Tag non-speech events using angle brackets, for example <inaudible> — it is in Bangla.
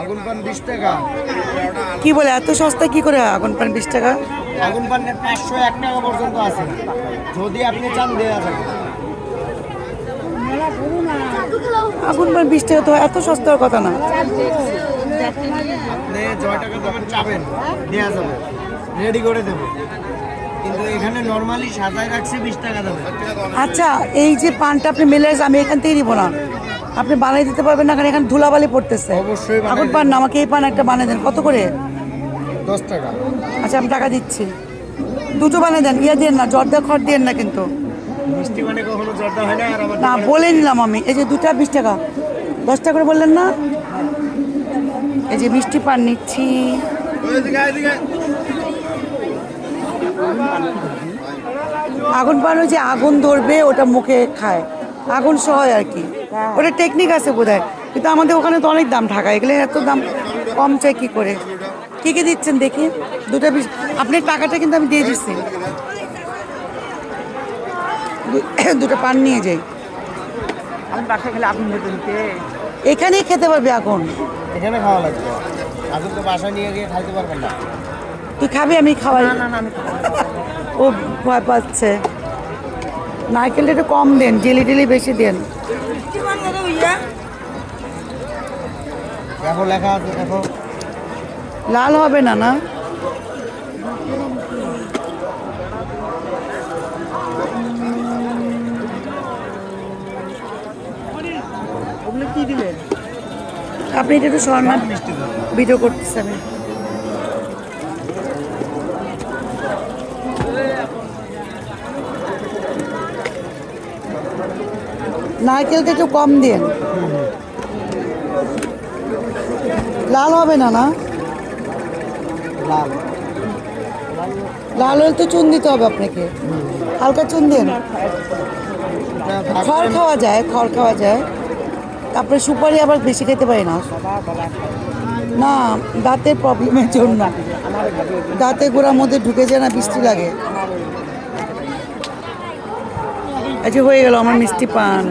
আগুন পান বিশ টাকা। কি বলে এত সস্তা কি করে আগুন পান বিশ টাকা? আগুন পানের পাঁচশো এক টাকা পর্যন্ত আছে। যদি আপনি চান দেওয়া যাবে। আগুন পান বিশ টাকা তো এত সস্তার কথা না। আপনি টাকা যখন চাবেন দেওয়া যাবে। রেডি করে দেবো। কিন্তু এখানে নর্মালি সাজায় রাখছে বিশ টাকা দেবে আচ্ছা এই যে পানটা আপনি মেলে আমি এখান থেকেই নিবো না। আপনি বানিয়ে দিতে পারবেন না কারণ এখানে ধুলাবালি পড়তেছে। অবশ্যই বানিয়ে আগুন পান না আমাকে এই পান একটা বানিয়ে দেন কত করে? দশ টাকা। আচ্ছা আমি টাকা দিচ্ছি। দুটো বানিয়ে দেন ইয়ে দেন না জর্দা খড় দেন না কিন্তু। মিষ্টি মানে কখনো জর্দা হয় না আর না বলে নিলাম আমি। এই যে দুটা বিশ টাকা। দশ টাকা করে বললেন না? এই যে মিষ্টি পান নিচ্ছি। আগুন পান ওই যে আগুন ধরবে ওটা মুখে খায়। আগুন সহ আর কি। ওটা টেকনিক আছে বোধ কিন্তু আমাদের ওখানে তো অনেক দাম ঢাকা এগুলো এত দাম কম চাই কি করে? কি কি দিচ্ছেন দেখি? দুটা বিশ আপনার টাকাটা কিন্তু আমি দিয়ে দিচ্ছি। <coughs> দুটো পান নিয়ে যাই। আমি বাসায় খেলে আপনি যেতে দিতে। এখানেই খেতে পারবি এখন এখানে খাওয়া লাগবে। আগুন তো বাসা নিয়ে গিয়ে খাইতে পারবেন না। তুই খাবি আমি খাওয়াই। না না আমি না। ও ভয় পাচ্ছে। নারকেলটা একটু কম দেন জেলি টেলি বেশি দেন। দেখো লেখা আছে দেখো। লাল হবে না না? আপনি এটা একটু শর্মা ভিডিও করতেছি নারকেলটা একটু কম দিন। লাল হবে না না? লাল লাল হলে তো চুন দিতে হবে আপনাকে। হালকা চুন দিন। খড় খাওয়া যায়, খড় খাওয়া যায়। তারপরে সুপারি আবার বেশি খেতে পারি না। না, দাঁতের প্রবলেমের জন্য। দাঁতে গোড়ার মধ্যে ঢুকে যায় না, বৃষ্টি লাগে। আচ্ছা হয়ে গেল আমার মিষ্টি পান।